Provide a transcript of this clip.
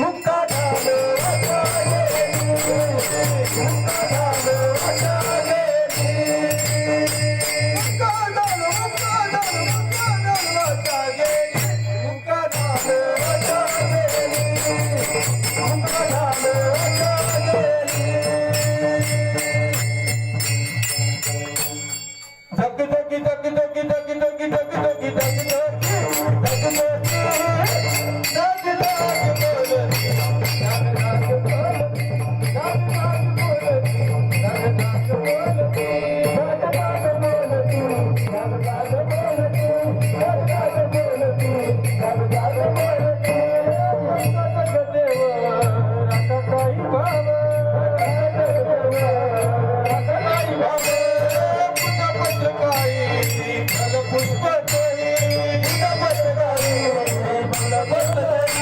ముక్కదాలు ముక్కదాలు